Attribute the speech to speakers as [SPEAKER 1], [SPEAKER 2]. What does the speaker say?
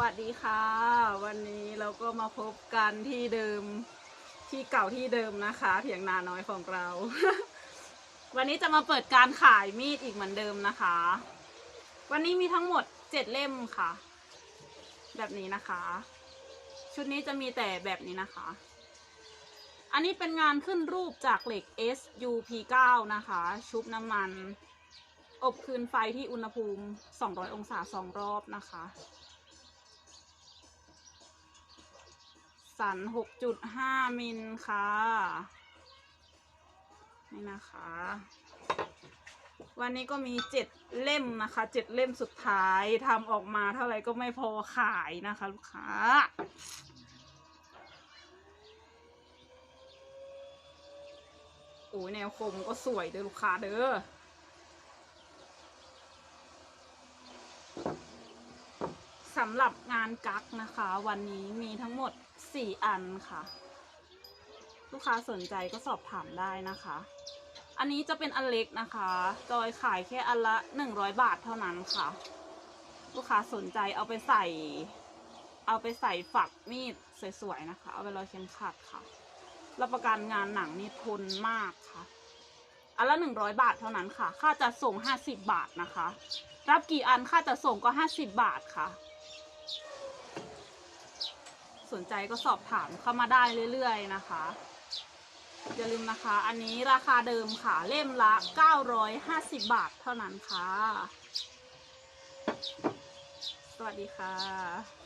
[SPEAKER 1] วัสดีค่ะ วันนี้เราก็มาพบกันที่เดิมที่เก่าที่เดิมนะคะ เถียงนาน้อยของเรา วันนี้จะมาเปิดการขายมีดอีกเหมือนเดิมนะคะ วันนี้มีทั้งหมดเจ็ดเล่มค่ะ แบบนี้นะคะ ชุดนี้จะมีแต่แบบนี้นะคะ อันนี้เป็นงานขึ้นรูปจากเหล็ก SUP9 นะคะ ชุบน้ำมันอบคืนไฟที่อุณหภูมิ 200 องศาสองรอบนะคะ สัน 6.5 มิลค่ะ นี่นะคะ วันนี้ก็มีเจ็ดเล่มนะคะเจ็ดเล่มสุดท้ายทำออกมาเท่าไหร่ก็ไม่พอขายนะคะลูกค้าโอ้ยแนวคมก็สวยเด้อลูกค้าเด้อ สำหรับงานกักนะคะ วันนี้มีทั้งหมด 4 อันค่ะ ลูกค้าสนใจก็สอบถามได้นะคะ อันนี้จะเป็นอันเล็กนะคะ จอยขายแค่อันละ 100 บาทเท่านั้นค่ะ ลูกค้าสนใจเอาไปใส่ เอาไปใส่ฝักมีดสวยๆนะคะ เอาไปรอยเข็มขัดค่ะ รับประกันงานหนังนี่ทนมากค่ะอันละ 100 บาทเท่านั้นค่ะ ค่าจะส่ง 50 บาทนะคะ รับกี่อันค่าจะส่งก็ 50 บาทค่ะ สนใจก็สอบถามเข้ามาได้เรื่อยๆนะคะ อย่าลืมนะคะ อันนี้ราคาเดิมค่ะเล่มละ 950 บาทเท่านั้นค่ะ สวัสดีค่ะ